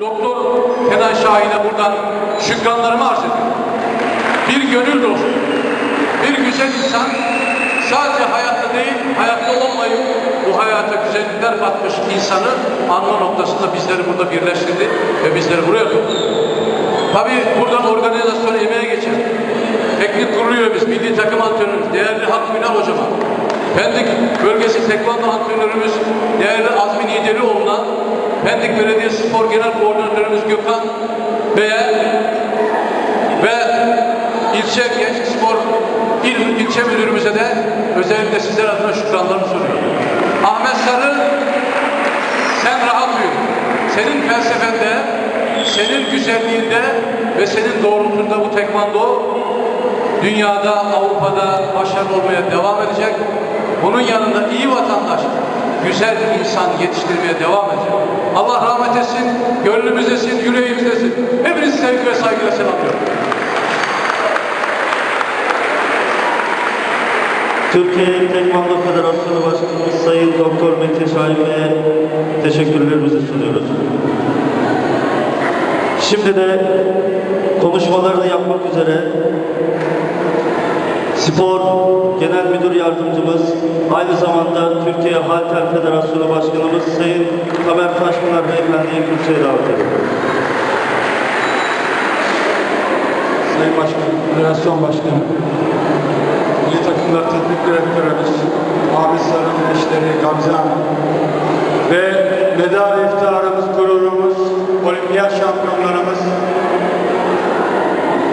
Doktor Kenan Şahin'e buradan şükranlarımı arz ediyorum. Bir gönül dostu, bir güzel insan sadece hayatta değil, hayatta olmayıp bu hayata güzellikler katmış insanı anma noktasında bizleri burada birleştirdi ve bizleri buraya topladı. Tabii buradan organizasyonu emeğe geçen teknik kurulu üyemiz, milli takım antrenörümüz, değerli Hakkı Ünal hocama, Pendik bölgesi tekvando antrenörümüz, değerli Azmi Nidelioğlu'na, Pendik Belediye Spor Genel Koordinatörümüz Gökhan Bey'e ve ilçe gençlik spor il, ilçe müdürümüze de özellikle sizler adına şükranlarımı sunuyorum. Ahmet Sarı sen rahat uyu. Senin felsefende, senin güzelliğinde ve senin doğrultunda bu tekvando dünyada, Avrupa'da başarılı olmaya devam edecek. Bunun yanında iyi vatandaş, güzel insan yetiştirmeye devam edecek. Allah rahmet etsin, gönlümüzdesin, yüreğimizdesin. Hepinizi sevgi ve saygıyla selamlıyorum. Türkiye Tekvando Federasyonu Başkanımız Sayın Doktor Metin Şahin Bey'e teşekkürlerimizi sunuyoruz. Şimdi de konuşmalarını yapmak üzere Spor Genel Müdür Yardımcımız, aynı zamanda Türkiye Halter Federasyonu Başkanımız Sayın Kamer Taşpınar Beyefendi'yi kürsüye davet ediyorum. Sayın Başkanım, Federasyon Başkanı, Milli Takımlar Teknik Direktörümüz, Ahmet Sarı'nın eşleri Gamze Hanım ve medal iftiharımız, gururumuz, olimpiyat şampiyonlarımız,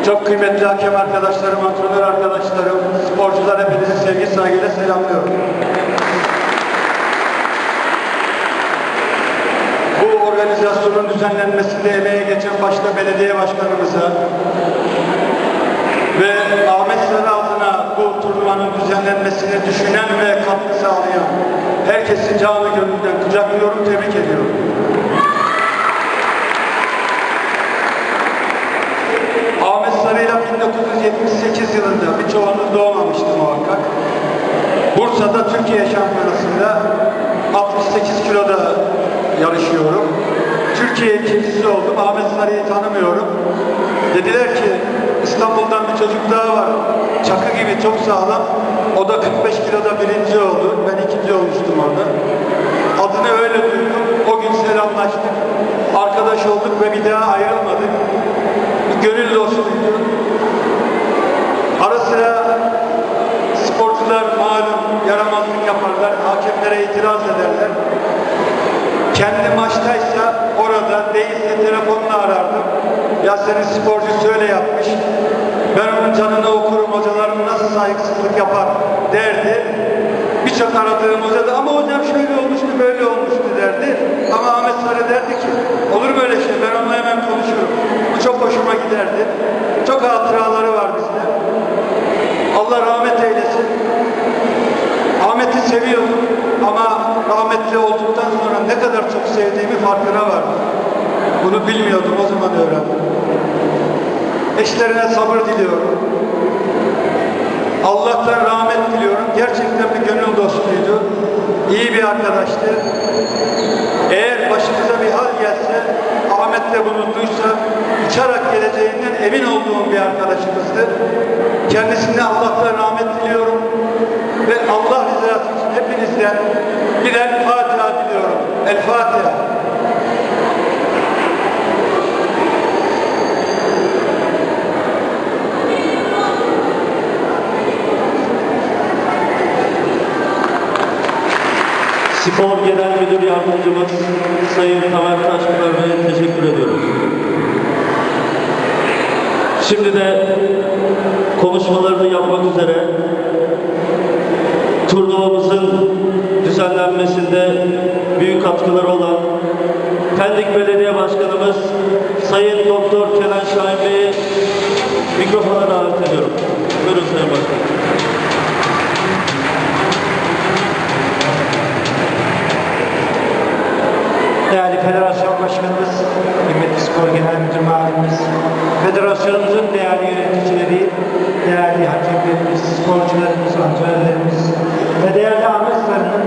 çok kıymetli hakem arkadaşlarım, antrenör arkadaşlarım, sporcular hepinizi sevgi saygıyla selamlıyorum. Bu organizasyonun düzenlenmesinde emeğe geçen başta belediye başkanımıza, ve Ahmet Sarı adına bu turnuvanın düzenlenmesini düşünen ve katkı sağlayan herkesi canı gönülden kucaklıyorum, tebrik ediyorum. Ahmet Sarı'yla 1978 yılında birçoğunuz doğmamıştı muhakkak. Bursa'da Türkiye Şampiyonası'nda 68 kiloda yarışıyorum. Türkiye ikincisi oldum. Ahmet Sarı'yı tanımıyorum. Dediler ki İstanbul'dan bir çocuk daha var. Çakı gibi çok sağlam. O da 45 kiloda birinci oldu. Ben Birçok aradığım hoca da ama hocam şöyle olmuştu böyle olmuştu derdi. Ama Ahmet Sarı derdi ki olur böyle şey ben onunla hemen konuşurum. Bu çok hoşuma giderdi. Çok hatıraları var bizde. Allah rahmet eylesin. Ahmet'i seviyordum ama rahmetli olduktan sonra ne kadar çok sevdiğimi farkına vardım. Bunu bilmiyordum o zaman öğrendim. Eşlerine sabır diliyorum. Allah'tan rahmet diliyorum. Gerçekten bir gönül dostuydu. İyi bir arkadaştı. Eğer başımıza bir hal gelse, Ahmet de bunu duysa, uçarak geleceğinden emin olduğum bir arkadaşımızdı. Kendisine Allah'tan rahmet diliyorum. Ve Allah rızası için hepinizden birer Fatiha diliyorum. El Fatiha. Spor Genel Müdür Yardımcımız Sayın Kamer Taşpınar Bey'e teşekkür ediyoruz. Şimdi de konuşmalarını yapmak üzere turnuvamızın düzenlenmesinde büyük katkıları olan Pendik Belediye Başkanımız Sayın Doktor Kenan Şahin Bey'i mikrofona davet ediyorum. Buyurun Sayın Başkanım. Değerli Federasyon Başkanımız, kıymetli Spor Genel Müdür Mahalimiz, Federasyonumuzun değerli yöneticileri, değerli hakemlerimiz, sporcularımız, antrenörlerimiz ve değerli Ahmet Sarı'nın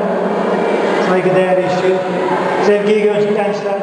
saygıdeğer eşi, sevgili gençler,